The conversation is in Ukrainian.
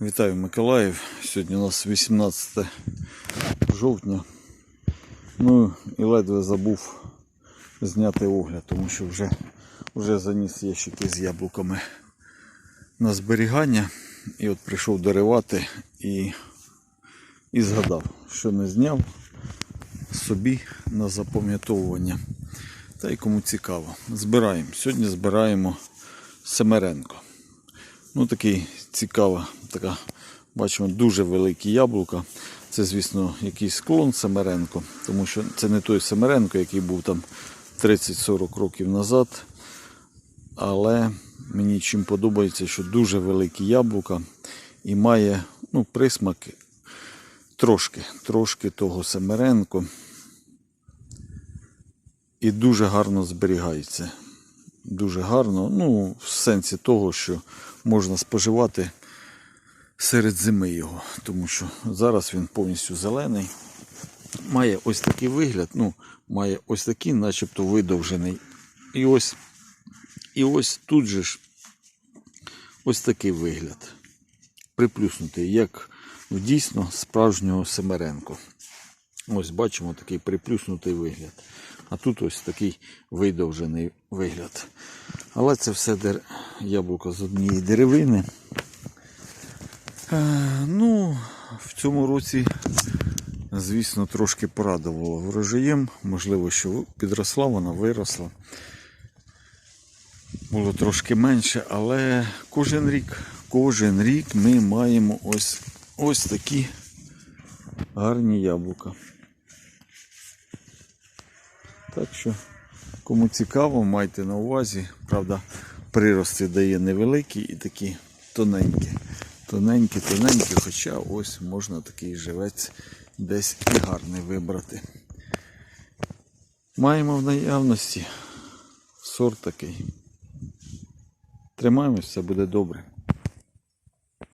Вітаю Миколаїв. Сьогодні у нас 18 жовтня. Ну і ледве забув зняти огляд, тому що вже, вже заніс ящики з яблуками на зберігання. І от прийшов доривати і, і згадав, що не зняв собі на запам'ятовування. Та й кому цікаво. Збираємо. Сьогодні збираємо Семеренко. Ну, такий цікава, така, бачимо, дуже великі яблука. Це, звісно, якийсь склон Семеренко, тому що це не той Семеренко, який був там 30-40 років назад. Але мені чим подобається, що дуже великі яблука і має ну, присмак трошки, трошки того Семеренко. І дуже гарно зберігається. Дуже гарно, ну, в сенсі того, що можна споживати серед зими його, тому що зараз він повністю зелений. Має ось такий вигляд, ну, має ось такий, начебто видовжений. І ось, і ось тут же ж ось такий вигляд. Приплюснутий, як дійсно справжнього Семеренко. Ось бачимо такий приплюснутий вигляд. А тут ось такий видовжений вигляд. Але це все дер... яблуко з однієї деревини. Е, ну, в цьому році, звісно, трошки порадувало врожаєм. Можливо, що підросла, вона виросла. Було трошки менше, але кожен рік, кожен рік ми маємо ось, ось такі гарні яблука. Так що, кому цікаво, майте на увазі. Правда, прирости дає невеликі і такі тоненькі. Тоненькі, тоненькі, хоча ось можна такий живець десь і гарний вибрати. Маємо в наявності сорт такий. Тримаємось, все буде добре.